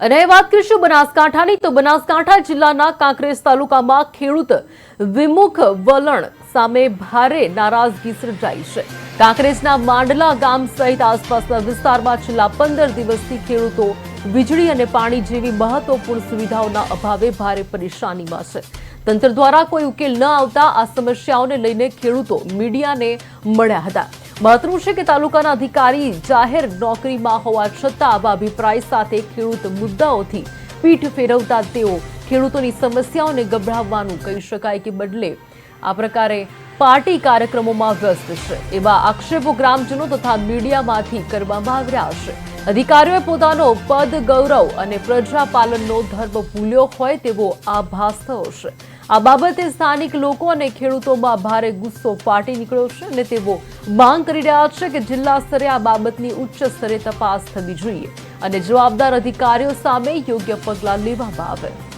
અને વાત કરીશું બનાસકાંઠાની. તો બનાસકાંઠા જિલ્લાના કાંકરેજ તાલુકામાં ખેડૂત વિમુખ વલણ સામે ભારે નારાજગી સર્જાઈ છે. કાંકરેજના માંડલા ગામ સહિત આસપાસના વિસ્તારમાં છેલ્લા પંદર દિવસથી ખેડૂતો વીજળી અને પાણી જેવી મહત્વપૂર્ણ સુવિધાઓના અભાવે ભારે પરેશાનીમાં છે. તંત્ર દ્વારા કોઈ ઉકેલ ન આવતા આ સમસ્યાઓને લઈને ખેડૂતો મીડિયાને મળ્યા હતા. મહત્વનું છે કે તાલુકાના અધિકારી જાહેર નોકરીમાં હોવા છતાં આવા અભિપ્રાય સાથે ખેડૂત મુદ્દાઓથી પીઠ ફેરવતા તેઓ ખેડૂતોની સમસ્યાઓને ગભરાવવાનું કહી શકાય કે બદલે આ પ્રકારે પાર્ટી કાર્યક્રમોમાં વ્યસ્ત છે. એવા આક્ષેપો ગ્રામજનો તથા મીડિયામાંથી કરવામાં આવ્યા છે. અધિકારીઓએ પોતાનો પદ, ગૌરવ અને પ્રજાપાલનનો ધર્મ ભૂલ્યો હોય તેવો આભાસ થયો છે. આ બાબતે સ્થાનિક લોકો અને ખેડૂતોમાં ભારે ગુસ્સો ફાટી નીકળ્યો છે અને તેઓ માંગ કરી રહ્યા છે કે જિલ્લા સ્તરે આ બાબતની ઉચ્ચ સ્તરે તપાસ થવી જોઈએ અને જવાબદાર અધિકારીઓ સામે યોગ્ય પગલાં લેવામાં આવે.